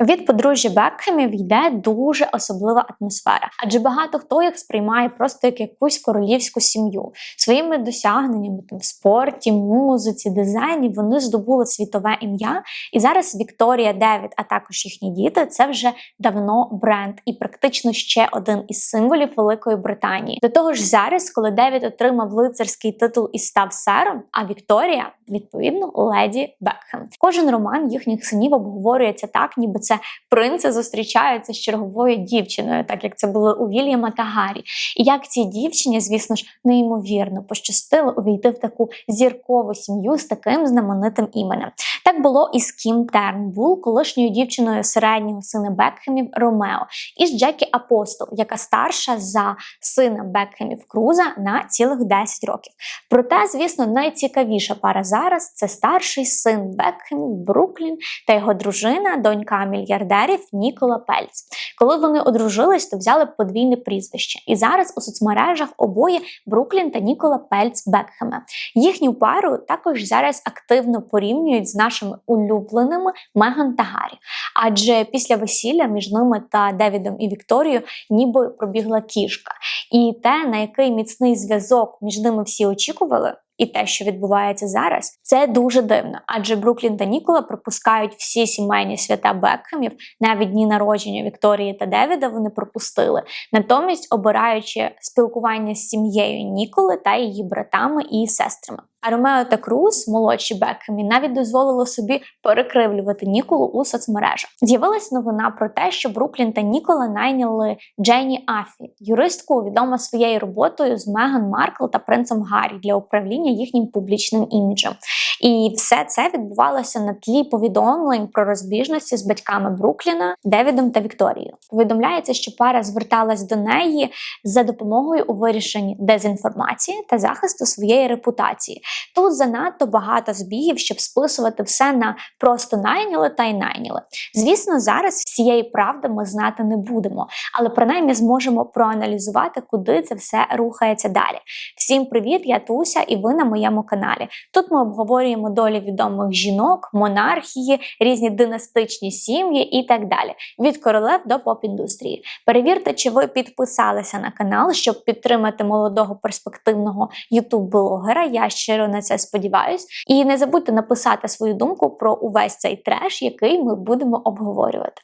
Від подружжя Бекхемів йде дуже особлива атмосфера, адже багато хто їх сприймає просто як якусь королівську сім'ю. Своїми досягненнями там, в спорті, музиці, дизайні вони здобули світове ім'я. І зараз Вікторія Девід, а також їхні діти, це вже давно бренд і практично ще один із символів Великої Британії. До того ж, зараз, коли Девід отримав лицарський титул і став сером, а Вікторія відповідно леді Бекхем. Кожен роман їхніх синів обговорюється так, ніби це принци зустрічаються з черговою дівчиною, так як це було у Вільяма та Гаррі. І як цій дівчині, звісно ж, неймовірно пощастило увійти в таку зіркову сім'ю з таким знаменитим іменем. Так було і з Кім Тернбул, колишньою дівчиною середнього сина Бекхемів Ромео, і з Джекі Апостол, яка старша за сина Бекхемів Круза на цілих 10 років. Проте, звісно, найцікавіша пара зараз це старший син Бекхемів Бруклін та його дружина, донька мільярдерів Нікола Пельц. Коли вони одружились, то взяли подвійне прізвище. І зараз у соцмережах обоє Бруклін та Нікола Пельц Бекхема. Їхню пару також зараз активно порівнюють з нашими улюбленими Меган та Гаррі. Адже після весілля між ними та Девідом і Вікторією ніби пробігла кішка. І те, на який міцний зв'язок між ними всі очікували. І те, що відбувається зараз, це дуже дивно, адже Бруклін та Нікола пропускають всі сімейні свята Бекхемів, навіть дні народження Вікторії та Девіда вони пропустили, натомість обираючи спілкування з сім'єю Ніколи та її братами і сестрами. А Ромео та Круз, молодші Бекхемі, навіть дозволили собі перекривлювати Ніколу у соцмережах. З'явилась новина про те, що Бруклін та Нікола найняли Дженні Афі, юристку, відома своєю роботою з Меган Маркл та принцем Гаррі для управління їхнім публічним іміджем. І все це відбувалося на тлі повідомлень про розбіжності з батьками Брукліна, Девідом та Вікторією. Повідомляється, що пара зверталась до неї за допомогою у вирішенні дезінформації та захисту своєї репутації. Тут занадто багато збігів, щоб списувати все на просто найняли та й найняли. Звісно, зараз всієї правди ми знати не будемо, але принаймні зможемо проаналізувати, куди це все рухається далі. Всім привіт, я Туся, і ви на моєму каналі. Тут ми обговорюємо долі відомих жінок, монархії, різні династичні сім'ї і так далі. Від королев до поп-індустрії. Перевірте, чи ви підписалися на канал, щоб підтримати молодого перспективного ютуб-блогера. Я щиро на це сподіваюсь. І не забудьте написати свою думку про увесь цей треш, який ми будемо обговорювати.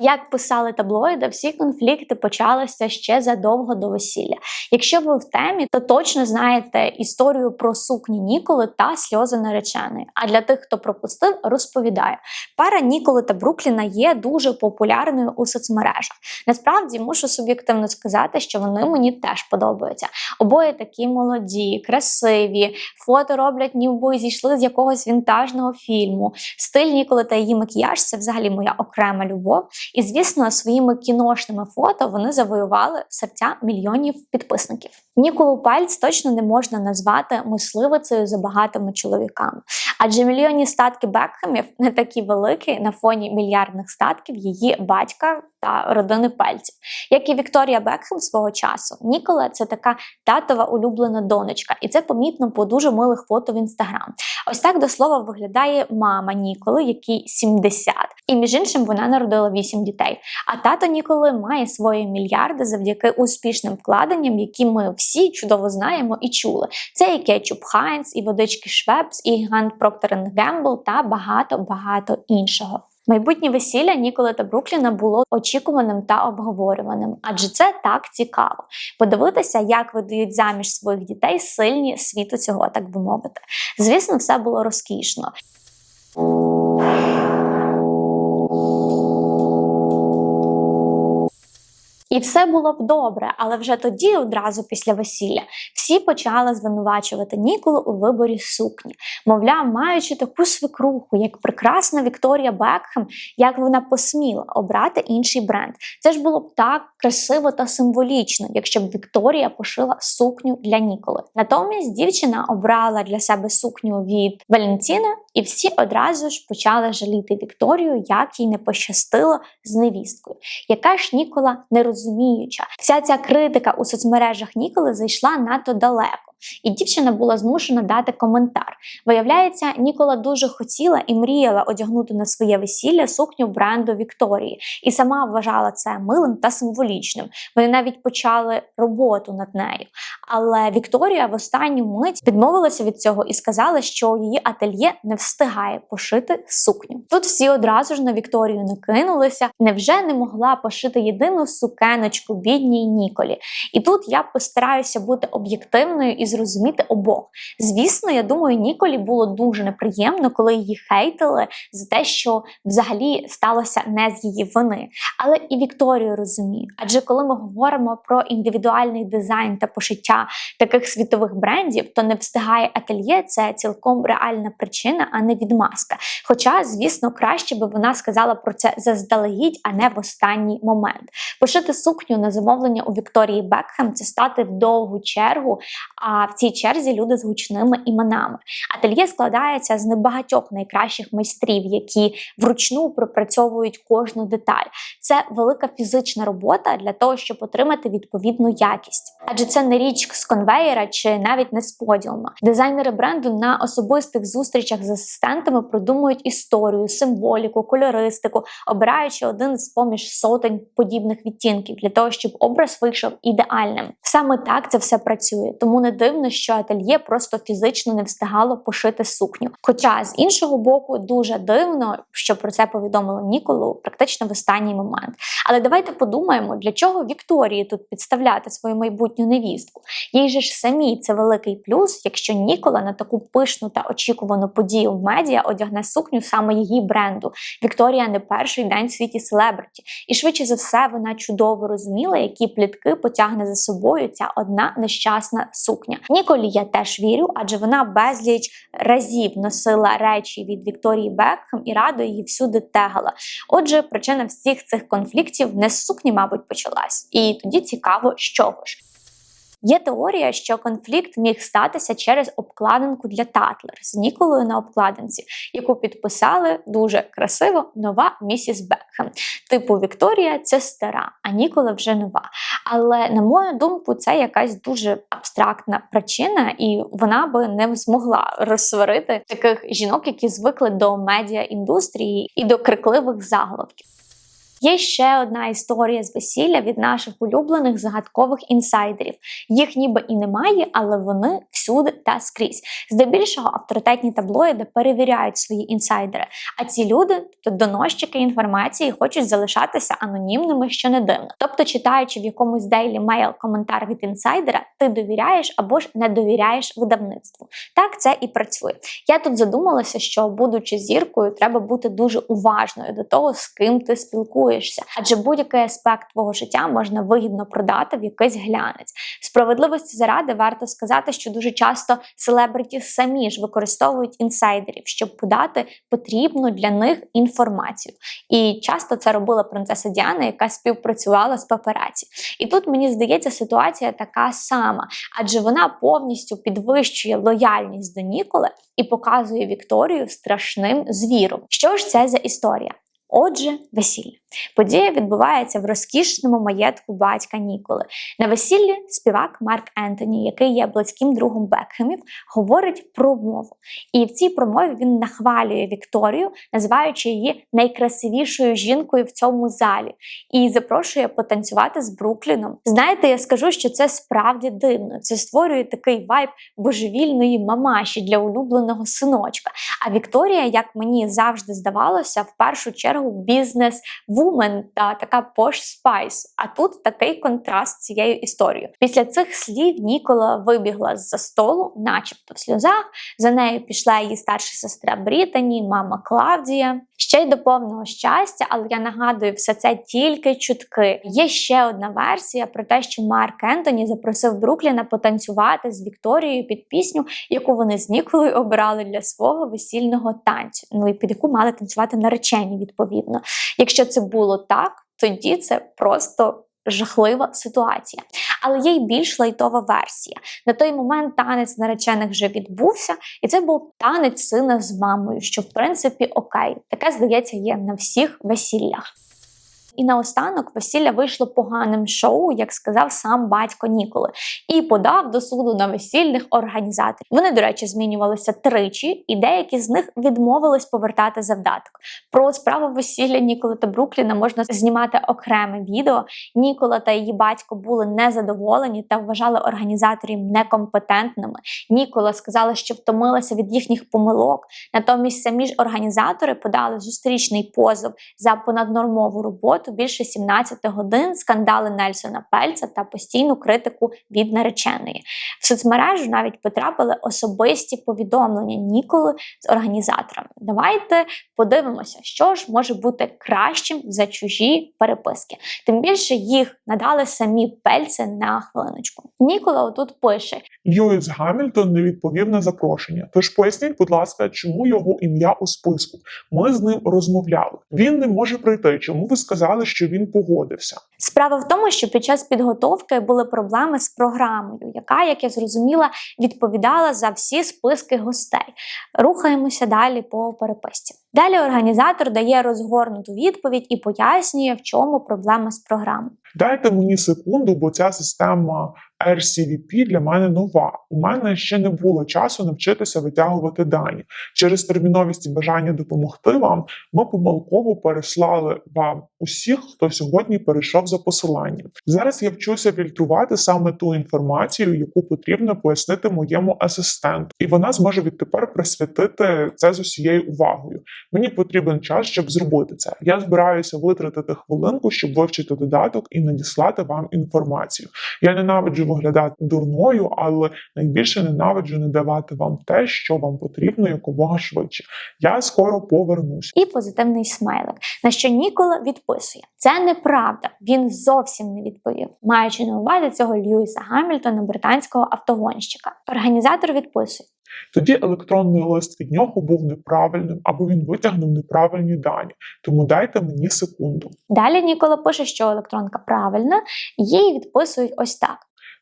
Як писали таблоїди, всі конфлікти почалися ще задовго до весілля. Якщо ви в темі, то точно знаєте історію про сукні Ніколи та сльози нареченої. А для тих, хто пропустив, розповідаю. Пара Ніколи та Брукліна є дуже популярною у соцмережах. Насправді мушу суб'єктивно сказати, що вони мені теж подобаються. Обоє такі молоді, красиві, фото роблять, ніби зійшли з якогось вінтажного фільму. Стиль Ніколи та її макіяж це взагалі моя окрема любов. І, звісно, своїми кіношними фото вони завоювали серця мільйонів підписників. Ніколу Пальц точно не можна назвати мисливицею за багатими чоловіками, адже мільйонні статки Бекхемів не такі великі на фоні мільярдних статків її батька та родини пальців. Як і Вікторія Бекхем свого часу, Нікола це така татова улюблена донечка, і це помітно по дуже милих фото в інстаграм. Ось так до слова виглядає мама Ніколи, якій 70. І між іншим вона народила 8 дітей. А тато Ніколи має свої мільярди завдяки успішним вкладенням, які ми всі чудово знаємо і чули. Це і кетчуп Хайнс, і водички Швепс, і гігант Procter Gamble та багато багато іншого. Майбутнє весілля Ніколи та Брукліна було очікуваним та обговорюваним, адже це так цікаво. Подивитися, як видають заміж своїх дітей сильні світу цього, так би мовити. Звісно, все було розкішно. І все було б добре, але вже тоді, одразу після весілля, всі почали звинувачувати Ніколу у виборі сукні. Мовляв, маючи таку свекруху, як прекрасна Вікторія Бекхем, як вона посміла обрати інший бренд. Це ж було б так красиво та символічно, якщо б Вікторія пошила сукню для Ніколи. Натомість дівчина обрала для себе сукню від Валентіна, і всі одразу ж почали жаліти Вікторію, як їй не пощастило з невісткою. Яка ж Нікола нерозуміюча. Вся ця критика у соцмережах Ніколи зайшла надто далеко. І дівчина була змушена дати коментар. Виявляється, Нікола дуже хотіла і мріяла одягнути на своє весілля сукню бренду Вікторії, і сама вважала це милим та символічним. Вони навіть почали роботу над нею. Але Вікторія в останню мить відмовилася від цього і сказала, що її ательє не встигає пошити сукню. Тут всі одразу ж на Вікторію накинулися. Невже не могла пошити єдину сукеночку бідній Ніколі? І тут я постараюся бути об'єктивною і зрозуміти обох. Звісно, я думаю, Ніколі було дуже неприємно, коли її хейтили за те, що взагалі сталося не з її вини. Але і Вікторію розумію. Адже коли ми говоримо про індивідуальний дизайн та пошиття таких світових брендів, то не встигає ательє це цілком реальна причина, а не відмазка. Хоча, звісно, краще би вона сказала про це заздалегідь, а не в останній момент. Пошити сукню на замовлення у Вікторії Бекхем це стати в довгу чергу. А в цій черзі люди з гучними іменами. Ательє складається з небагатьох найкращих майстрів, які вручну пропрацьовують кожну деталь. Це велика фізична робота для того, щоб отримати відповідну якість. Адже це не річ з конвеєра чи навіть не з поділма. Дизайнери бренду на особистих зустрічах з асистентами продумують історію, символіку, кольористику, обираючи один з поміж сотень подібних відтінків для того, щоб образ вийшов ідеальним. Саме так це все працює, тому не дивно, що ательє просто фізично не встигало пошити сукню. Хоча з іншого боку, дуже дивно, що про це повідомили Ніколу практично в останній момент. Але давайте подумаємо, для чого Вікторії тут підставляти свою майбутню невістку. Їй же ж самі це великий плюс, якщо Нікола на таку пишну та очікувану подію в медіа одягне сукню саме її бренду. Вікторія не перший день в світі селебриті, і швидше за все вона чудово розуміла, які плітки потягне за собою ця одна нещасна сукня. Ніколі я теж вірю, адже вона безліч разів носила речі від Вікторії Бекхем і радо її всюди тегала. Отже, причина всіх цих конфліктів не з сукні, мабуть, почалась. І тоді цікаво, з чого ж. Є теорія, що конфлікт міг статися через обкладинку для Татлер з Ніколою на обкладинці, яку підписали дуже красиво нова місіс Бекхем. Типу Вікторія це стара, а Нікола вже нова. Але на мою думку, це якась дуже абстрактна причина, і вона би не змогла розсварити таких жінок, які звикли до медіа індустрії і до крикливих заголовків. Є ще одна історія з весілля від наших улюблених загадкових інсайдерів. Їх ніби і немає, але вони всюди та скрізь. Здебільшого авторитетні таблоїди перевіряють свої інсайдери. А ці люди, тобто доносчики інформації, хочуть залишатися анонімними, що не дивно. Тобто, читаючи в якомусь Daily Mail коментар від інсайдера, ти довіряєш або ж не довіряєш видавництву. Так це і працює. Я тут задумалася, що, будучи зіркою, треба бути дуже уважною до того, з ким ти спілкуєшся спілкуєшся, адже будь-який аспект твого життя можна вигідно продати в якийсь глянець. Справедливості заради варто сказати, що дуже часто селебриті самі ж використовують інсайдерів, щоб подати потрібну для них інформацію. І часто це робила принцеса Діана, яка співпрацювала з папераці. І тут мені здається, ситуація така сама, адже вона повністю підвищує лояльність до Ніколи і показує Вікторію страшним звіром. Що ж це за історія? Отже, весілля. Подія відбувається в розкішному маєтку батька Ніколи. На весіллі співак Марк Ентоні, який є близьким другом Бекхемів, говорить промову. І в цій промові він нахвалює Вікторію, називаючи її найкрасивішою жінкою в цьому залі, і запрошує потанцювати з Брукліном. Знаєте, я скажу, що це справді дивно. Це створює такий вайб божевільної мамаші для улюбленого синочка. А Вікторія, як мені завжди здавалося, в першу чергу бізнес вумен та така пош спайс. А тут такий контраст з цією історією. Після цих слів Нікола вибігла з-за столу, начебто в сльозах. За нею пішла її старша сестра Брітані, мама Клавдія. Ще й до повного щастя, але я нагадую, все це тільки чутки. Є ще одна версія про те, що Марк Ентоні запросив Брукліна потанцювати з Вікторією під пісню, яку вони з Ніколою обирали для свого весільного танцю. Ну і під яку мали танцювати наречені, відповідно. Якщо це було так, тоді це просто. Жахлива ситуація, але є й більш лайтова версія. На той момент танець наречених вже відбувся, і це був танець сина з мамою, що в принципі окей, таке здається є на всіх весіллях. І наостанок весілля вийшло поганим шоу, як сказав сам батько Ніколи, і подав до суду на весільних організаторів. Вони, до речі, змінювалися тричі, і деякі з них відмовились повертати завдаток. Про справу весілля Ніколи та Брукліна можна знімати окреме відео. Нікола та її батько були незадоволені та вважали організаторів некомпетентними. Нікола сказала, що втомилася від їхніх помилок. Натомість самі ж організатори подали зустрічний позов за понаднормову роботу більше 17 годин, скандали Нельсона Пельца та постійну критику від нареченої. В соцмережу навіть потрапили особисті повідомлення Ніколи з організаторами. Давайте подивимося, що ж може бути кращим за чужі переписки. Тим більше їх надали самі пельці на хвилиночку. Нікола отут пише: Льюіс Гамільтон не відповів на запрошення. Тож поясніть, будь ласка, чому його ім'я у списку? Ми з ним розмовляли. Він не може прийти. Чому ви сказали, що він погодився? Справа в тому, що під час підготовки були проблеми з програмою, яка, як я зрозуміла, відповідала за всі списки гостей. Рухаємося далі по переписці. Далі організатор дає розгорнуту відповідь і пояснює, в чому проблема з програмою. Дайте мені секунду, бо ця система RCVP для мене нова. У мене ще не було часу навчитися витягувати дані. Через терміновість і бажання допомогти вам ми помилково переслали вам усіх, хто сьогодні перейшов за посиланням. Зараз я вчуся фільтрувати саме ту інформацію, яку потрібно пояснити моєму асистенту, і вона зможе відтепер присвятити це з усією увагою. Мені потрібен час, щоб зробити це. Я збираюся витратити хвилинку, щоб вивчити додаток і надіслати вам інформацію. Я ненавиджу виглядати дурною, але найбільше ненавиджу не давати вам те, що вам потрібно якомога швидше. Я скоро повернусь. І позитивний смайлик. На що Нікола відписує: це неправда. Він зовсім не відповів, маючи на увазі цього Льюіса Гамільтона, британського автогонщика. Організатор відписує. Тоді електронний лист від нього був неправильним або він витягнув неправильні дані. Тому дайте мені секунду. Далі Нікола пише, що електронка правильна, їй відписують ось так.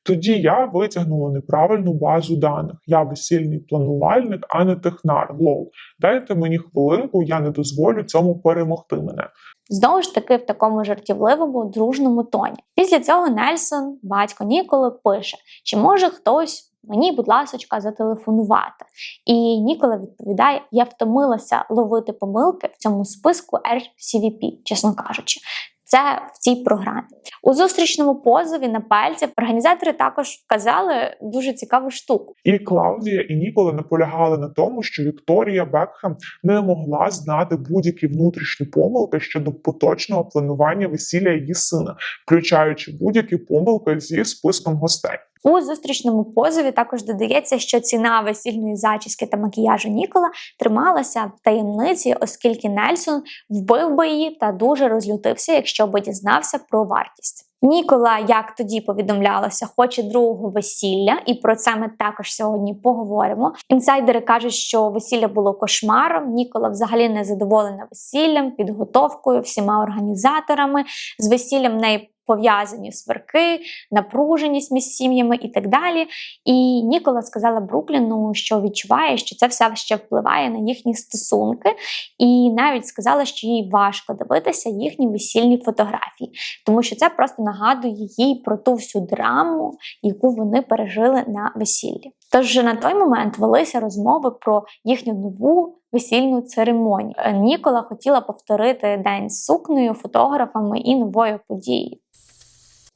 Тоді я витягнула неправильну базу даних. Я весільний планувальник, а не технар. Лол. Дайте мені хвилинку, я не дозволю цьому перемогти мене. Знову ж таки, в такому жартівливому дружному тоні. Після цього Нельсон, батько Ніколи, пише: чи може хтось мені, будь ласочка, зателефонувати? І Нікола відповідає: Я втомилася ловити помилки в цьому списку RCVP, чесно кажучи. Це в цій програмі у зустрічному позові на пальці організатори також вказали дуже цікаву штуку. І Клаудія і Нікола наполягали на тому, що Вікторія Бекхем не могла знати будь-які внутрішні помилки щодо поточного планування весілля її сина, включаючи будь-які помилки зі списком гостей. У зустрічному позові також додається, що ціна весільної зачіски та макіяжу Нікола трималася в таємниці, оскільки Нельсон вбив би її та дуже розлютився, якщо би дізнався про вартість. Нікола, як тоді повідомлялося, хоче другого весілля, і про це ми також сьогодні поговоримо. Інсайдери кажуть, що весілля було кошмаром. Нікола взагалі не задоволена весіллям, підготовкою, всіма організаторами. З весіллям в неї пов'язані сварки, напруженість між сім'ями і так далі. І Нікола сказала Брукліну, що відчуває, що це все ще впливає на їхні стосунки, і навіть сказала, що їй важко дивитися їхні весільні фотографії, тому що це просто нагадує їй про ту всю драму, яку вони пережили на весіллі. Тож на той момент велися розмови про їхню нову весільну церемонію. Нікола хотіла повторити день з сукнею, фотографами і новою подією.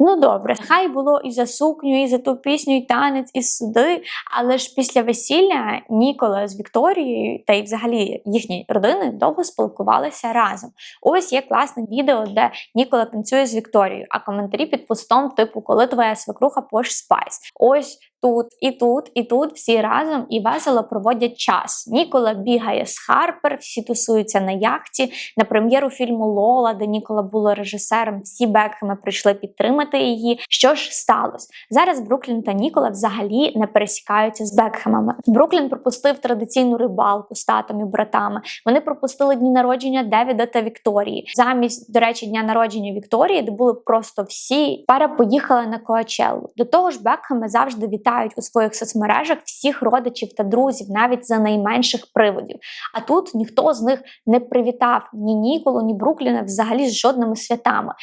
Ну добре, хай було і за сукню, і за ту пісню, і танець, і суди. Але ж після весілля Нікола з Вікторією та й взагалі їхні родини довго спілкувалися разом. Ось є класне відео, де Нікола танцює з Вікторією, а коментарі під постом, типу, коли твоя свекруха пош спайс. Ось тут, і тут, і тут всі разом і весело проводять час. Нікола бігає з Харпер, всі тусуються на яхті. На прем'єру фільму Лола, де Нікола було режисером, всі Бекхеми прийшли підтримати її. Що ж сталося? Зараз Бруклін та Нікола взагалі не пересікаються з Бекхемами. Бруклін пропустив традиційну рибалку з татом і братами. Вони пропустили дні народження Девіда та Вікторії. Замість, до речі, дня народження Вікторії, де були просто всі, пара поїхала на Коачеллу. До того ж, Бекхеми завжди вітають у своїх соцмережах всіх родичів та друзів, навіть за найменших приводів. А тут ніхто з них не привітав ні Ніколу, ні Брукліна взагалі з жодними святами.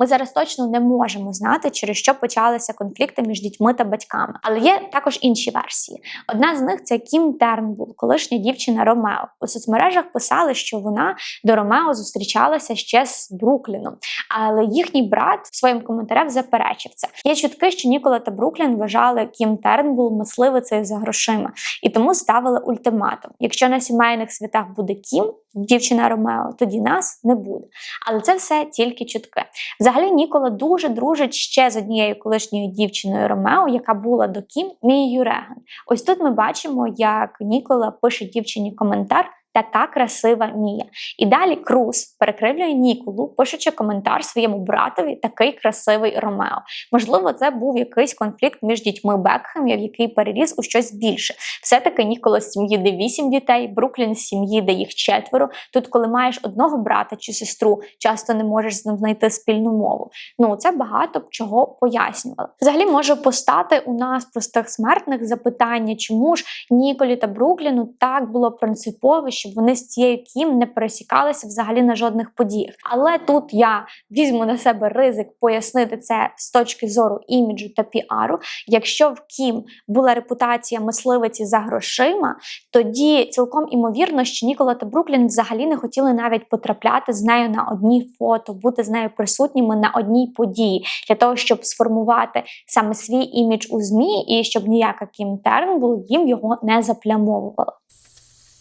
Ми зараз точно не можемо знати, через що почалися конфлікти між дітьми та батьками. Але є також інші версії. Одна з них це Кім Тернбул, колишня дівчина Ромео. У соцмережах писали, що вона до Ромео зустрічалася ще з Брукліном, але їхній брат своїм коментарем заперечив це. Є чутки, що Нікола та Бруклін вважали Кім Тернбул мисливицею за грошима і тому ставили ультиматум: якщо на сімейних святах буде Кім, дівчина Ромео, тоді нас не буде. Але це все тільки чутки. Взагалі, Нікола дуже дружить ще з однією колишньою дівчиною Ромео, яка була до Кім Мією Юреган. Ось тут ми бачимо, як Нікола пише дівчині коментар. Така красива Мія. І далі Круз перекривлює Ніколу, пишучи коментар своєму братові такий красивий Ромео. Можливо, це був якийсь конфлікт між дітьми Бекхемів, який переріс у щось більше. Все-таки Нікола з сім'ї, де вісім дітей, Бруклін з сім'ї, де їх четверо. Тут, коли маєш одного брата чи сестру, часто не можеш з ним знайти спільну мову. Ну це багато б чого пояснювало. Взагалі може постати у нас простих смертних запитання, чому ж Ніколі та Брукліну так було принципово, щоб вони з цією Кім не пересікалися взагалі на жодних подіях. Але тут я візьму на себе ризик пояснити це з точки зору іміджу та піару. Якщо в Кім була репутація мисливиці за грошима, тоді цілком імовірно, що Нікола та Бруклін взагалі не хотіли навіть потрапляти з нею на одні фото, бути з нею присутніми на одній події для того, щоб сформувати саме свій імідж у змі, і щоб ніяка Кім Тернбул їм його не заплямовувала.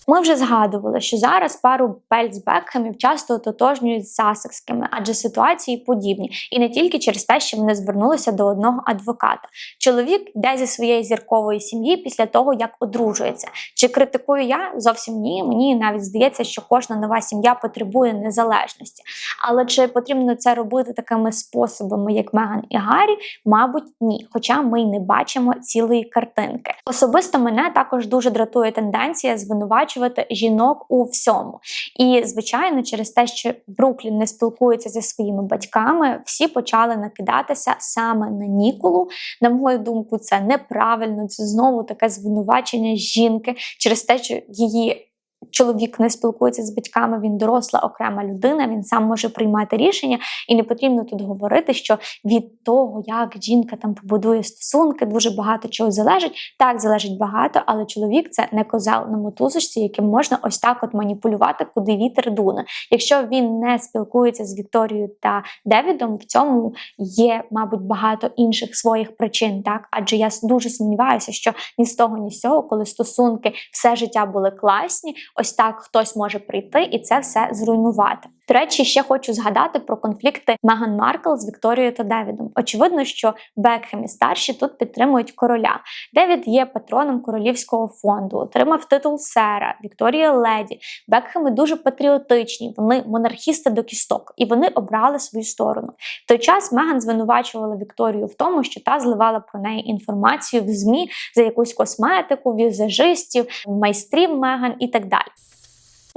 Ми вже згадували, що зараз пару Пельц Бекхемів часто ототожнюють з Сасекськими, адже ситуації подібні, і не тільки через те, що вони звернулися до одного адвоката. Чоловік йде зі своєї зіркової сім'ї після того, як одружується. Чи критикую я? Зовсім ні. Мені навіть здається, що кожна нова сім'я потребує незалежності. Але чи потрібно це робити такими способами, як Меган і Гаррі? Мабуть, ні. Хоча ми й не бачимо цілої картинки. Особисто мене також дуже дратує тенденція звинувачувати жінок у всьому. І, звичайно, через те, що Бруклін не спілкується зі своїми батьками, всі почали накидатися саме на Ніколу. На мою думку, це неправильно. Це знову таке звинувачення жінки через те, що її. Чоловік не спілкується з батьками, він доросла окрема людина, він сам може приймати рішення, і не потрібно тут говорити, що від того, як жінка там побудує стосунки, дуже багато чого залежить. Так залежить багато, але чоловік це не козел на мотузочці, яким можна ось так от маніпулювати, куди вітер дуне. Якщо він не спілкується з Вікторією та Девідом, в цьому є, мабуть, багато інших своїх причин. Так, адже я дуже сумніваюся, що ні з того, ні з цього, коли стосунки все життя були класні ось так хтось може прийти і це все зруйнувати. До речі, ще хочу згадати про конфлікти Меган Маркл з Вікторією та Девідом. Очевидно, що Бекхем і старші тут підтримують короля. Девід є патроном королівського фонду, отримав титул сера, Вікторія леді. Бекхеми дуже патріотичні, вони монархісти до кісток, і вони обрали свою сторону. В той час Меган звинувачувала Вікторію в тому, що та зливала про неї інформацію в ЗМІ за якусь косметику, візажистів, майстрів Меган і так далі.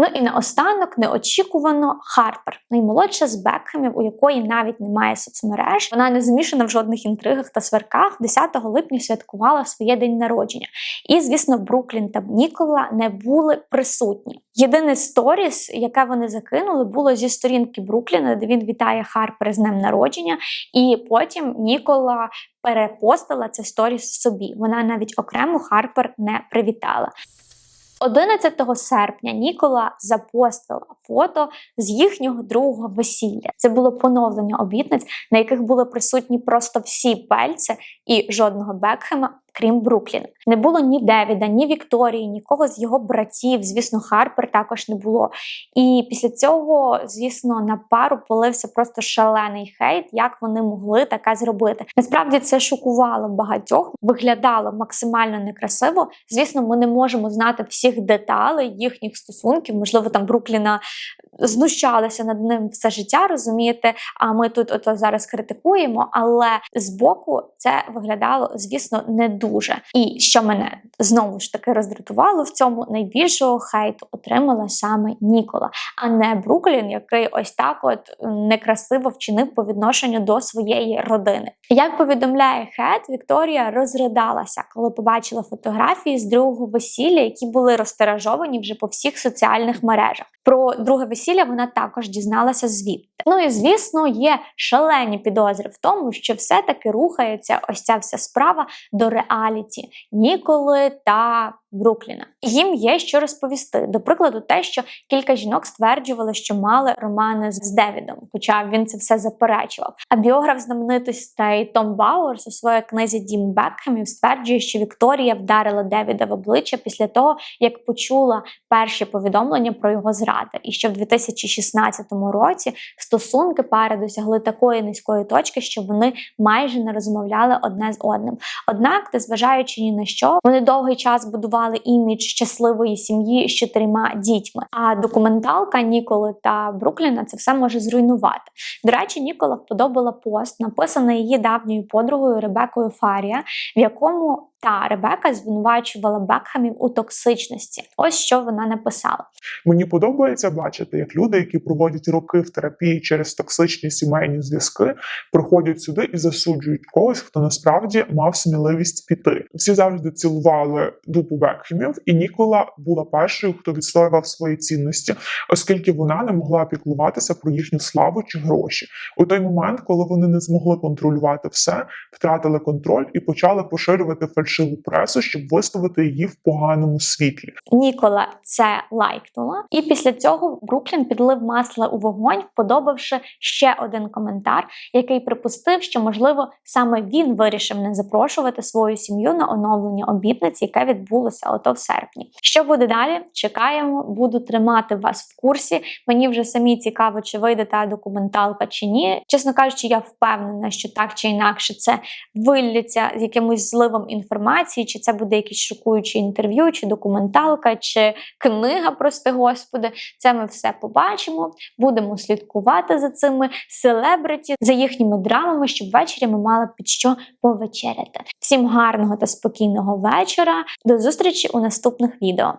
Ну і наостанок неочікувано Харпер, наймолодша з Бекхемів, у якої навіть немає соцмереж. Вона не змішана в жодних інтригах та сверках. 10 липня святкувала своє день народження. І, звісно, Бруклін та Нікола не були присутні. Єдине сторіс, яке вони закинули, було зі сторінки Брукліна, де він вітає Харпер з днем народження, і потім Нікола перепостила це сторіс собі. Вона навіть окремо Харпер не привітала. 11 серпня Нікола запостила фото з їхнього другого весілля. Це було поновлення обітниць, на яких були присутні просто всі пельці і жодного Бекхема, крім Брукліна. Не було ні Девіда, ні Вікторії, нікого з його братів. Звісно, Харпер також не було. І після цього, звісно, на пару полився просто шалений хейт, як вони могли таке зробити. Насправді це шокувало багатьох, виглядало максимально некрасиво. Звісно, ми не можемо знати всіх деталей їхніх стосунків. Можливо, там Брукліна знущалися над ним все життя, розумієте? А ми тут ото зараз критикуємо, але збоку це виглядало, звісно, не дуже. І що мене знову ж таки роздратувало в цьому найбільшого хейту отримала саме Нікола, а не Бруклін, який ось так от некрасиво вчинив по відношенню до своєї родини. Як повідомляє Хет, Вікторія розридалася, коли побачила фотографії з другого весілля, які були розтиражовані вже по всіх соціальних мережах. Про друге весілля вона також дізналася звідти. Ну і звісно, є шалені підозри в тому, що все-таки рухається ось ця вся справа до реаліті Ніколи та Брукліна. Їм є що розповісти. До прикладу, те, що кілька жінок стверджували, що мали романи з Девідом, хоча він це все заперечував. А біограф знаменитостей Том Бауерс у своїй книзі Дім Бекхемів стверджує, що Вікторія вдарила Девіда в обличчя після того, як почула перші повідомлення про його зради, і що в 2016 році стосунки пари досягли такої низької точки, що вони майже не розмовляли одне з одним. Однак, незважаючи ні на що, вони довгий час будували імідж щасливої сім'ї з чотирма дітьми. А документалка Ніколи та Брукліна це все може зруйнувати. До речі, Нікола вподобала пост, написаний її давньою подругою Ребекою Фарія, в якому та Ребека звинувачувала Бекхемів у токсичності. Ось що вона написала. Мені подобається бачити, як люди, які проводять роки в терапії через токсичні сімейні зв'язки, приходять сюди і засуджують когось, хто насправді мав сміливість піти. Всі завжди цілували дупу Бекхемів, і Нікола була першою, хто відстоював свої цінності, оскільки вона не могла піклуватися про їхню славу чи гроші. У той момент, коли вони не змогли контролювати все, втратили контроль і почали поширювати фальшиву пресу, щоб виставити її в поганому світлі. Нікола це лайкнула, і після цього Бруклін підлив масла у вогонь, подобавши ще один коментар, який припустив, що можливо саме він вирішив не запрошувати свою сім'ю на оновлення обітниць, яке відбулося ото в серпні. Що буде далі? Чекаємо, буду тримати вас в курсі. Мені вже самі цікаво, чи вийде та документалка чи ні. Чесно кажучи, я впевнена, що так чи інакше це виллється з якимось зливом інформації, чи це буде якесь шокуюче інтерв'ю, чи документалка, чи книга, прости господи. Це ми все побачимо. Будемо слідкувати за цими селебриті, за їхніми драмами, щоб ввечері ми мали під що повечеряти. Всім гарного та спокійного вечора. До зустрічі у наступних відео.